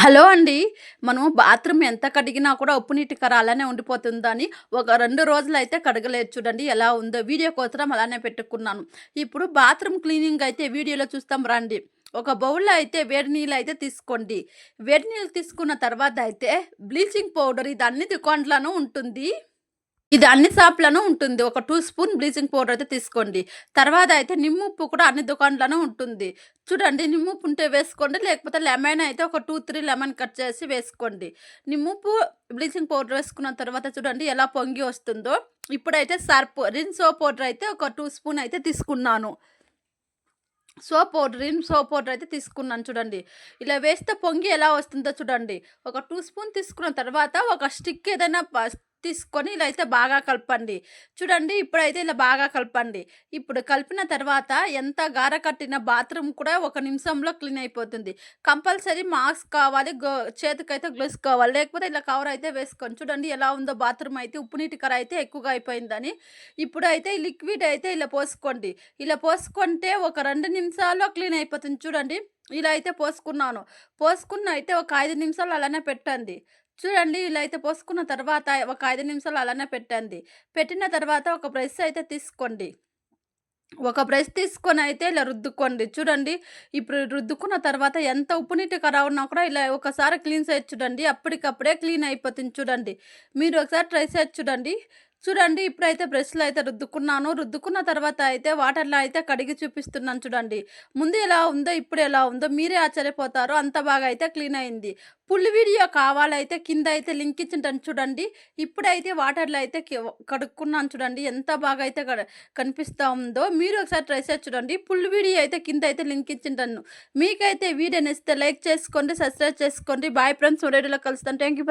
Hello అండి. మనం bathroom ఎంత కడిగినా కూడా ఉప్పు నీటి కర అలానే ఉండిపోతుందని ఒక 2 రోజులైతే కడగలేదు చూడండి ఎలా ఉందో. వీడియో కోసం అలానే పెట్టుకున్నాను. ఇప్పుడు బాత్రూమ్ క్లీనింగ్ అయితే వీడియోలో చూస్తాం రండి. ఒక బౌల్‌లో అయితే వేడి నీళ్ళు అయితే తీసుకోండి. వేడి నీళ్ళు తీసుకున్న తర్వాత అయితే బ్లీచింగ్ పౌడర్ ఇది అన్ని దుకాణాల్లోనూ ఉంటుంది. ఇది అన్ని షాప్లను ఉంటుంది. ఒక టూ స్పూన్ బ్లీచింగ్ పౌడర్ అయితే తీసుకోండి. తర్వాత అయితే నిమ్ముప్పు కూడా అన్ని దుకాణాల్లోనూ ఉంటుంది. చూడండి నిమ్ముప్పు ఉంటే వేసుకోండి. లేకపోతే లెమన్ అయితే ఒక 2, 3 లెమన్ కట్ చేసి వేసుకోండి. నిమ్ముప్పు, బ్లీచింగ్ పౌడర్ వేసుకున్న తర్వాత చూడండి ఎలా పొంగి వస్తుందో. ఇప్పుడైతే సర్ప్ రిన్ సోప్ పౌడర్ అయితే ఒక టూ స్పూన్ అయితే తీసుకున్నాను. Soap powder Rin soap powder అయితే తీసుకున్నాను చూడండి. ఇలా వేస్తే పొంగి ఎలా వస్తుందో చూడండి. ఒక టూ స్పూన్ తీసుకున్న తర్వాత ఒక స్టిక్ ఏదైనా తీసుకొని ఇలా అయితే బాగా కలపండి. చూడండి ఇప్పుడైతే ఇలా బాగా కలపండి. ఇప్పుడు కలిపిన తర్వాత ఎంత గార కట్టిన బాత్రూమ్ కూడా ఒక నిమిషంలో క్లీన్ అయిపోతుంది. కంపల్సరీ మాస్క్ కావాలి. గో చేతికైతే గ్లోవ్స్ కావాలి. లేకపోతే ఇలా కవర్ అయితే వేసుకోండి. చూడండి ఎలా ఉందో బాత్రూమ్ అయితే ఉప్పు నీటి కర అయితే ఎక్కువగా అయిపోయిందని. ఇప్పుడైతే లిక్విడ్ అయితే ఇలా పోసుకోండి. ఇలా పోసుకుంటే ఒక రెండు నిమిషాల్లో క్లీన్ అయిపోతుంది చూడండి. ఇలా అయితే పోసుకున్నాను. పోసుకున్న అయితే ఒక ఐదు నిమిషాలు అలానే పెట్టండి. చూడండి ఇలా అయితే పోసుకున్న తర్వాత ఒక ఐదు నిమిషాలు అలానే పెట్టండి. పెట్టిన తర్వాత ఒక బ్రష్ అయితే తీసుకోండి. ఒక బ్రష్ తీసుకొని అయితే ఇలా రుద్దుకోండి. చూడండి ఇప్పుడు రుద్దుకున్న తర్వాత ఎంత ఉప్పు నీటి ఖరాబ్ ఉన్నా కూడా ఇలా ఒకసారి క్లీన్ చేసి చూడండి. అప్పటికప్పుడే క్లీన్ అయిపోతుంది చూడండి. మీరు ఒకసారి ట్రై చేసి చూడండి. చూడండి ఇప్పుడైతే బ్రష్‌లో అయితే రుద్దుకున్నాను. రుద్దుకున్న తర్వాత అయితే వాటర్‌లో అయితే కడిగి చూపిస్తున్నాను చూడండి. ముందు ఎలా ఉందో ఇప్పుడు ఎలా ఉందో మీరే ఆశ్చర్యపోతారు. అంత బాగా అయితే క్లీన్ అయింది. ఫుల్ వీడియో కావాలైతే కింద అయితే లింక్ ఇచ్చింటాను చూడండి. ఇప్పుడైతే వాటర్‌లో అయితే కడుక్కున్నాను చూడండి. ఎంత బాగా అయితే కనిపిస్తూ ఉందో. మీరు ఒకసారి ట్రై చేసి చూడండి. ఫుల్ వీడియో అయితే కింద అయితే లింక్ ఇచ్చింటాను మీకైతే వీడియో నచ్చితే లైక్ చేసుకోండి. సబ్స్క్రైబ్ చేసుకోండి. Bye friends. రేడియోలో కలుస్తాను. Thank you